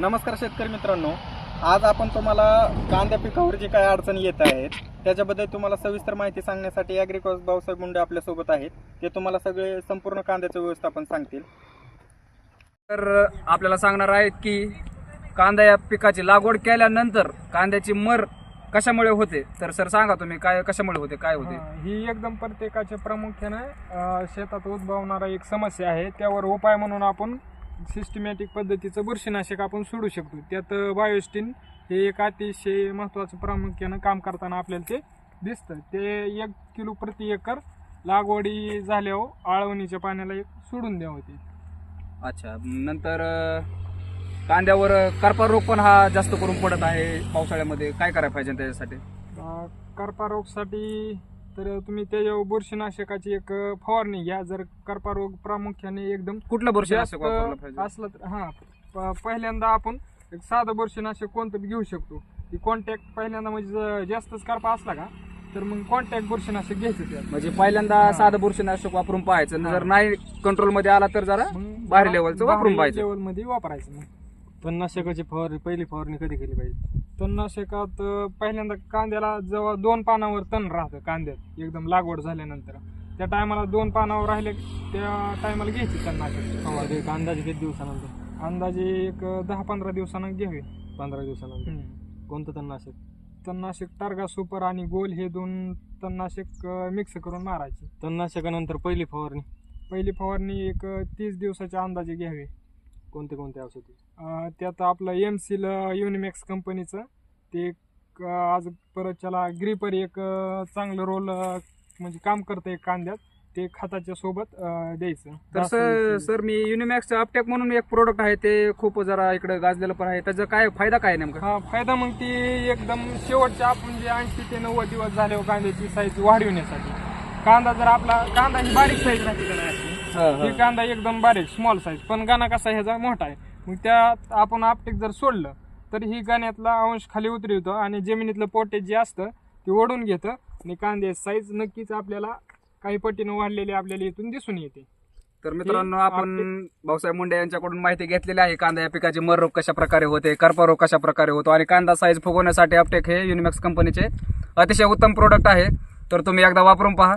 नमस्कार शेतकरी मित्रांनो. आज आपण तुम्हाला कांद्या पिकावर जी काही अडचणी येत आहेत त्याच्याबद्दल तुम्हाला सविस्तर माहिती सांगण्यासाठी ॲग्रिकॉस भाऊसाहेब मुंडे आपल्यासोबत आहेत. ते तुम्हाला सगळे संपूर्ण कांद्याचं व्यवस्थापन सांगतील. तर आपल्याला सांगणार आहेत की कांदा या पिकाची लागवड केल्यानंतर कांद्याची मर कशामुळे होते? तर सर सांगा तुम्ही काय कशामुळे होते काय होते? हा, एकदम प्रत्येकाच्या प्रामुख्यानं शेतात उद्भवणारा एक समस्या आहे. त्यावर उपाय म्हणून आपण सिस्टमॅटिक पद्धतीचं बुरशीनाशक आपण सोडू शकतो. त्यात बायोस्टिन हे एक अतिशय महत्त्वाचं प्रामुख्यानं काम करताना आपल्याला ते दिसतं. ते एक किलो प्रति एकर लागवडी झाल्यावर आळवणीच्या पाण्याला एक सोडून द्यावं ते. अच्छा नंतर अं, कांद्यावर करपा रोग पण हा जास्त करून पडत आहे पावसाळ्यामध्ये. काय करायला पाहिजे त्याच्यासाठी? अ, कर्पारोगसाठी तर तुम्ही त्याच्यावर बुरशीनाशकाची एक फवारणी घ्या. जर कर्पारोग प्रामुख्याने एकदम कुठलं बुरशीनाशक जास्त वापरलं पाहिजे? असलं तर हा प- पहिल्यांदा आपण एक साधं बुरशीनाशक कोणतं बी घेऊ शकतो. ती कॉन्टॅक्ट पहिल्यांदा म्हणजे जास्तच करपा असला का तर मग कॉन्टॅक्ट बुरशीनाशक घ्यायचं त्यात. म्हणजे पहिल्यांदा साधं बुरशीनाशक वापरून पाहायचं. जर नाही कंट्रोलमध्ये आला तर जरा मग बाहेर लेवलचं वापरून पाहायचं. लेवलमध्ये वापरायचं मग. तणनाशकाची फवारणी पहिली फवारणी कधी केली पाहिजे? तणनाशकात पहिल्यांदा कांद्याला जेव्हा दोन पानावर तण राहतं कांद्यात एकदम लागवड झाल्यानंतर. त्या टायमाला दोन पानावर राहिले त्या टायमाला घ्यायची तणनाशक. फवारणी एक अंदाजे किती दिवसानंतर? अंदाजे एक दहा पंधरा दिवसानं घ्यावे. पंधरा दिवसानंतर? कोणतं तणनाशक? तणनाशक टार्गा सुपर आणि गोल हे दोन तणनाशक मिक्स करून मारायचे. तणनाशकानंतर पहिली फवारणी? पहिली फवारणी एक तीस दिवसाच्या अंदाजे घ्यावे. कोणते कोणते औषधी? अं, त्यात आपलं एम सील युनिमॅक्स कंपनीचं ते एक अं, आज परत त्याला ग्रीपर एक अं, चांगलं रोल म्हणजे काम करतं एक कांद्यात. ते खताच्या सोबत अं, द्यायचं. तर जास्त सर. सर मी युनिमॅक्स अपटेक म्हणून एक प्रोडक्ट आहे ते खूप जरा इकडे गाजलेलं पण आहे. त्याचा काय फायदा काय नेमका? हा फायदा मग ती एकदम शेवटच्या आपण जे ऐंशी ते नव्वद दिवस झाल्यावर कांद्याची साईज वाढविण्यासाठी. कांदा जर आपला कांदा ही बारीक साईज राहते अशी? ही कांदा एकदम बारीक स्मॉल साईज पण गाणा कसा ह्याचा मोठा आहे. मग त्यात आपण आपटेक जर सोडलं तर ही गाण्यातला अंश खाली उतरवतो आणि जमिनीतलं पोटेज जे असतं ते ओढून घेतं. आणि कांद्याची साईज नक्कीच आपल्याला काही पटीनं वाढलेली आपल्याला इथून दिसून येते. तर मित्रांनो हे आपण भाऊसाहेब मुंडे यांच्याकडून माहिती घेतलेली आहे कांदा या पिकाची मर रोग कशा प्रकारे होते करपा रोग कशा प्रकारे होतो आणि कांदा साईज फुगवण्यासाठी अपटेक हे युनिमॅक्स कंपनीचे अतिशय उत्तम प्रोडक्ट आहे. तर तुम्ही एकदा वापरून पहा.